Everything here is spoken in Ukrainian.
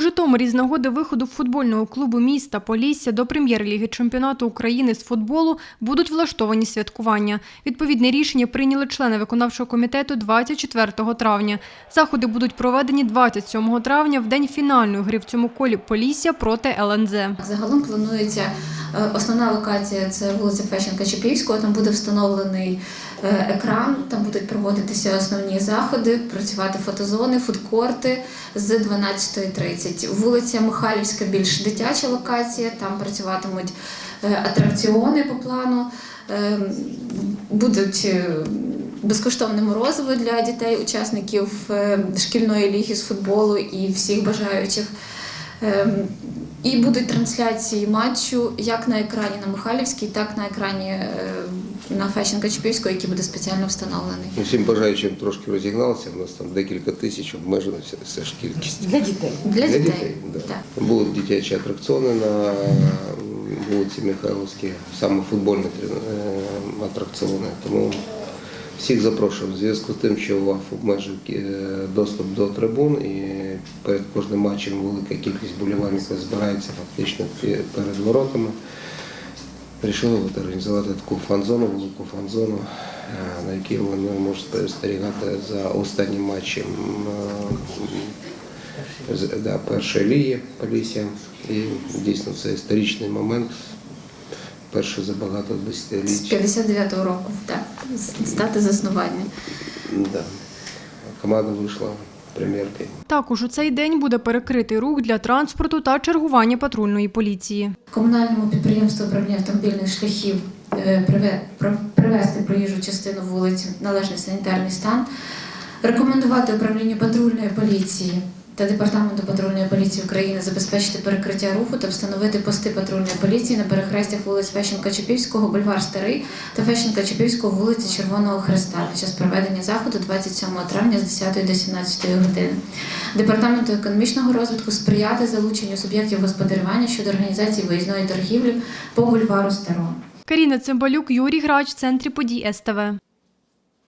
У Житомирі з нагоди виходу футбольного клубу міста Полісся до прем'єр-ліги чемпіонату України з футболу будуть влаштовані святкування. Відповідне рішення прийняли члени виконавчого комітету 24 травня. Заходи будуть проведені 27 травня в день фінальної гри в цьому колі Полісся проти ЛНЗ. Загалом планується основна локація це вулиця Фещенка Чепівського. Там буде встановлений е, екран, там будуть проводитися основні заходи, працювати фотозони, фудкорти з 12.30. Вулиця Михайлівська більш дитяча локація. Там працюватимуть е, атракціони по плану. Е, Будуть е, безкоштовне морозиво для дітей, учасників е, шкільної ліги з футболу і всіх бажаючих. Ем, І будуть трансляції матчу як на екрані на Михайлівській, так на екрані е, на Фещенка Чепівського, який буде спеціально встановлений. Усім бажаючим трошки розігналися. У нас там декілька тисяч обмежена вся, вся ж кількість. Для дітей. Для дітей. да. Так. Будуть дитячі атракціони на вулиці Михайловській, саме футбольні е, атракціони. Тому всіх запрошую в зв'язку з тим, що УАФ обмежив е, доступ до трибун і перед кожним матчем велика кількість болівальників збирається фактично перед воротами. Рішили організувати таку фан-зону, велику фан-зону, е, на якій вони можуть спостерігати за останнім матчем е, да, першої ліги Полісся. І дійсно це історичний момент. Перший за багато З десятиліть. 59-го року, так, з- з дати заснування. Да. Команда вийшла прем'єрки. Також у цей день буде перекритий рух для транспорту та чергування патрульної поліції. Комунальному підприємству управління автомобільних шляхів е, приве- про- привести проїжджу частину вулиць в належний санітарний стан, рекомендувати управлінню патрульної поліції та департаменту патрульної поліції України забезпечити перекриття руху та встановити пости патрульної поліції на перехрестях вулиць Фещенка Чепівського, бульвар Старий та Фещенка Чепівського, вулиці Червоного Хреста під час проведення заходу 27 травня з 10 до 17 години. Департаменту економічного розвитку сприяти залученню суб'єктів господарювання щодо організації виїзної торгівлі по бульвару Старого. Каріна Цимбалюк, Юрій Грач, центрі подій СТВ.